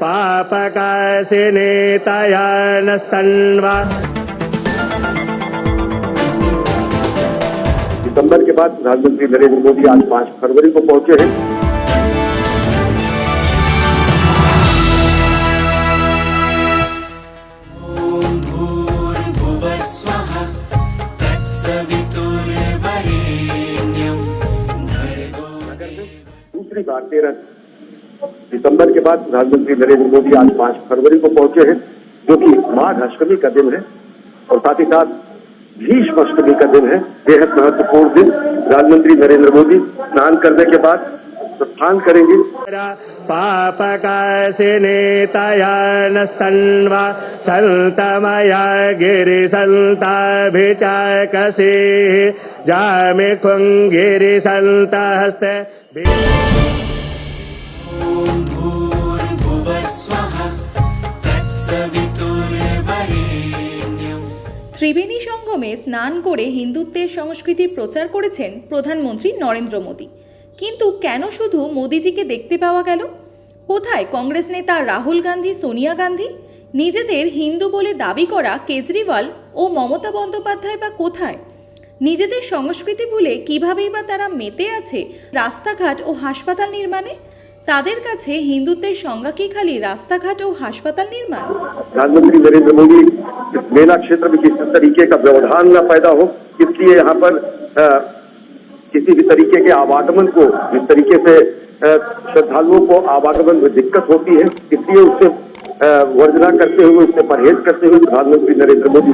पापकाशिने तया नस्तन्वा दिसंबर के बाद प्रधानमंत्री नरेंद्र मोदी आज पाँच फरवरी को पहुँचे हैं। दूसरी तेरह दिसंबर के बाद प्रधानमंत्री नरेंद्र मोदी आज पाँच फरवरी को पहुँचे हैं, जो कि माघ अष्टमी का दिन है। और साथ ही साथ भीष्म अष्टमी का दिन है, बेहद महत्वपूर्ण दिन। प्रधानमंत्री नरेंद्र मोदी स्नान करने के बाद प्रस्थान करेंगे। पाप पापकाशिने तया नस्तन्वा सन्तमया गिरिसन्ताभिचाकसेः जामि गिरिसन्तहस्त ত্রিবেণী সঙ্গমে স্নান করে হিন্দুত্বের সংস্কৃতির প্রচার করেছেন প্রধানমন্ত্রী নরেন্দ্র মোদী। কিন্তু কেন শুধু মোদিজিকে দেখতে পাওয়া গেল? কোথায় কংগ্রেস নেতা রাহুল গান্ধী, সোনিয়া গান্ধী? নিজেদের হিন্দু বলে দাবি করা কেজরিওয়াল ও মমতা বন্দ্যোপাধ্যায় বা কোথায়? নিজেদের সংস্কৃতি ভুলে কিভাবেই বা তারা মেতে আছে রাস্তাঘাট ও হাসপাতাল নির্মাণে? তাদের কাছে হিন্দুত্বের সংজ্ঞা কি খালি রাস্তাঘাট ও হাসপাতাল নির্মাণ प्रधानमंत्री नरेंद्र मोदी इस मेला क्षेत्र में किसी तरीके का व्यवधान न पैदा हो इसलिए यहाँ पर अ, किसी भी तरीके के आवागमन को जिस तरीके से अ, श्रद्धालुओं को आवागमन में दिक्कत होती है इसलिए उससे अ, वर्जना करते हुए उससे परहेज करते हुए प्रधानमंत्री नरेंद्र मोदी